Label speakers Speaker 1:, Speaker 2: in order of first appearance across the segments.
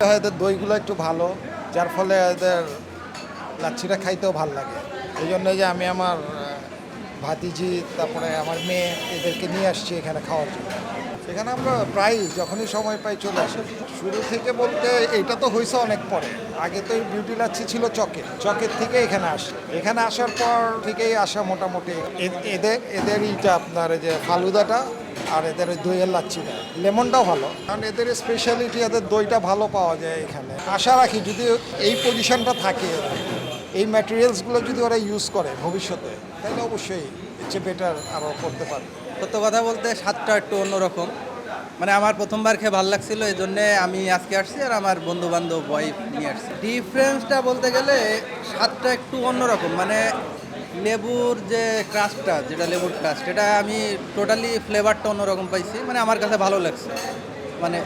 Speaker 1: এদের দইগুলো একটু ভালো, যার ফলে এদের লাচ্ছিটা খাইতেও ভালো লাগে। এই জন্য যে আমি আমার ভাতিজি, তারপরে আমার মেয়ে এদেরকে নিয়ে আসছি এখানে খাওয়ার জন্য। সেখানে আমরা প্রায় যখনই সময় পাই চলে আসি। শুরু থেকে বলতে এটা তো হয়েছে অনেক পরে। আগে তো বিউটি লাচ্ছি ছিল চকে। চকের থেকে এখানে আসে। এখানে আসার পর থেকেই আসা মোটামুটি। এদের এদের ইটা আপনার যে ফালুদাটা আর এদের ওই দইয়ের লাচ্ছিটা লেমনটাও ভালো। কারণ এদের স্পেশালিটি এদের দইটা ভালো পাওয়া যায় এখানে। আশা রাখি যদি এই পজিশনটা থাকে, এই ম্যাটেরিয়ালসগুলো যদি ওরা ইউজ করে ভবিষ্যতে, তাহলে অবশ্যই এর বেটার আরও করতে পারবে।
Speaker 2: সত্য কথা বলতে স্বাদটা একটু অন্যরকম। মানে আমার প্রথমবার খেয়ে ভালো লাগছিল, এই জন্যে আমি আজকে আসছি আর আমার বন্ধু বান্ধব ওয়াইফ নিয়ে আসছি। ডিফারেন্সটা বলতে গেলে স্বাদটা একটু অন্যরকম। মানে লেবুর যে ক্রাস্টটা যেটা লেবুর ক্রাস্ট এটা আমি টোটালি ফ্লেভারটা অন্যরকম পাইছি। মানে আমার কাছে ভালো লাগছে। মানে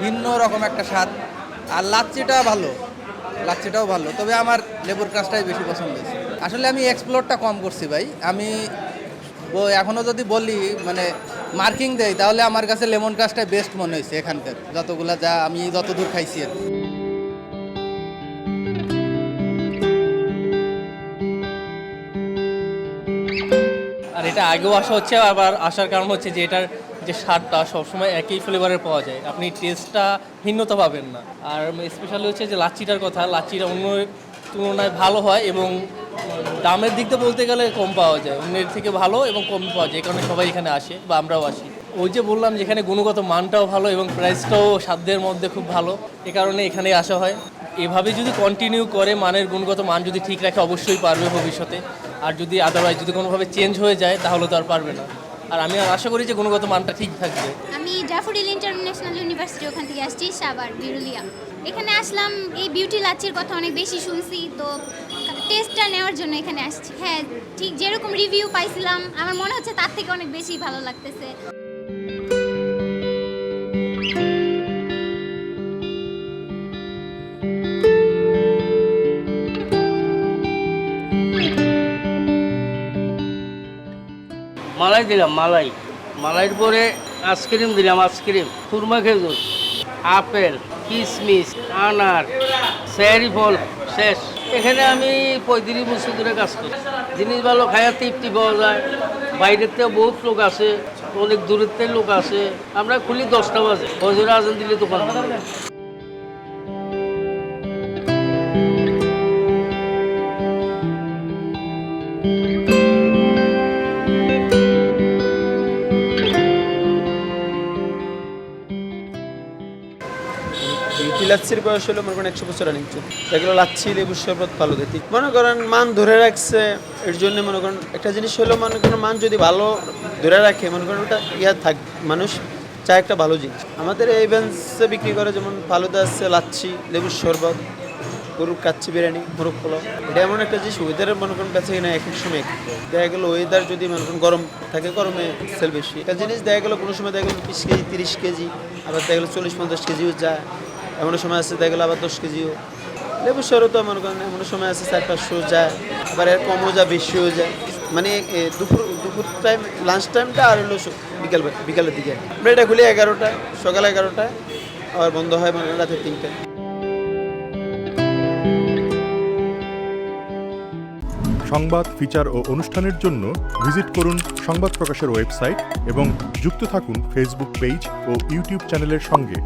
Speaker 2: ভিন্ন রকম একটা স্বাদ। আর লাচ্ছিটা ভালো। লাচ্ছিটাও ভালো। তবে আমার লেবুর ক্রাস্টটাই বেশি পছন্দ হয়েছে। আসলে আমি এক্সপ্লোরটা কম করছি ভাই। আমি ব- এখনও যদি বলি মানে মার্কিং দেয় তাহলে আমার কাছে লেমন ক্রাশটাই বেস্ট মনে হয়েছে এখানকার। যতগুলা যা আমি যতদূর খাইছি আর কি।
Speaker 3: আর এটা আগেও আসা হচ্ছে, আবার আসার কারণ হচ্ছে যে এটার যে স্বাদটা সবসময় একই ফ্লেভারের পাওয়া যায়। আপনি টেস্টটা ভিন্নতা পাবেন না। আর স্পেশালি হচ্ছে যে লাচ্ছিটার কথা, লাচ্ছিটা অন্য তুলনায় ভালো হয় এবং দামের দিক দিয়ে বলতে গেলে কম পাওয়া যায়। অন্যের থেকে ভালো এবং কম পাওয়া যায় কারণে সবাই এখানে আসে বা আমরাও আসি। ওই যে বললাম যে এখানে গুণগত মানটাও ভালো এবং প্রাইসটাও সাধ্যের মধ্যে খুব ভালো, এ কারণে এখানে আসা হয়। এভাবে যদি কন্টিনিউ করে মানের গুণগত মান যদি ঠিক রাখে, অবশ্যই পারবে ভবিষ্যতে। আর যদি আদারওয়াইজ যদি কোনোভাবে চেঞ্জ হয়ে যায়, তাহলে তো আর পারবে না। আর আমি আর আশা করি যে গুণগত মানটা ঠিক থাকবে।
Speaker 4: আমি ড্যাফোডিল ইন্টারন্যাশনাল ইউনিভার্সিটি ওখান থেকে আসছি সাবার বিরুলিয়া। এখানে আসলাম, এই বিউটি লাচ্ছির কথা অনেক বেশি শুনছি, তো টেস্টটা নেওয়ার জন্য এখানে আসছি। হ্যাঁ ঠিক যেরকম রিভিউ পাইছিলাম, আমার মনে হচ্ছে তার থেকে অনেক বেশি ভালো লাগতেছে।
Speaker 5: মালাই দিলাম, মালাই। মালাইয়ের পরে আইসক্রিম দিলাম, আইসক্রিম। খুরমা খেজুর, আপেল কিশমিশ আনার স্যারি ফল, শেষ। এখানে আমি পঁয়ত্রিশ বছর ধরে কাজ করি। জিনিস ভালো খায়া তৃপ্তি পাওয়া যায়। বাইরের থেকে বহুত লোক আছে অনেক দূরের থেকে লোক আছে আমরা খুলি দশটা বাজে। হজরে আজান দিলে দোকান
Speaker 6: লাচ্ছির বয়স হলো মনে করেন একশো বছর রানিং চুপ এগুলো লাচ্ছি, লেবুর শরবত, ভালো দিতে মনে করেন মান ধরে রাখছে, এর জন্য মনে করেন একটা জিনিস হলো মনে করেন মান যদি ভালো ধরে রাখে, মনে করেন ওটা ইয়া থাক, মানুষ চায় একটা ভালো জিনিস। আমাদের এই বেঞ্চে বিক্রি করে যেমন ফালুদা আছে, লাচ্ছি, লেবুর শরবত, গরুর কাচ্চি বিরিয়ানি, মোরগ পোলাও। এটা এমন একটা জিনিস ওয়েদারের মনে করেন বেঁচে কিনা এক এক সময়। দেখা গেলো ওয়েদার যদি মনে করেন গরম থাকে, গরমে সেল বেশি। একটা জিনিস দেখা গেলো কোনো সময় দেখা গেলো বিশ কেজি, তিরিশ কেজি, আবার দেখা গেলো চল্লিশ, পঞ্চাশ কেজিও যায়। এমন সময় আছে, দেখা গেলো আবার দশ কেজিও লেবু সরও তো মনে করেন এমন সময় আছে, চার পাঁচশো যায়। আবার এর কমও যায়, বেশিও যায়। মানে দুপুর দুপুর টাইম লাঞ্চ টাইমটা আর হলো বিকাল, বিকালের দিকে। আমরা এটা খুলি এগারোটায় সকাল এগারোটায় আবার বন্ধ হয় মানে রাতে তিনটায়
Speaker 7: সংবাদ, ফিচার ও অনুষ্ঠানের জন্য ভিজিট করুন সংবাদ প্রকাশের ওয়েবসাইট এবং যুক্ত থাকুন ফেসবুক পেজ ও ইউটিউব চ্যানেলের সঙ্গে।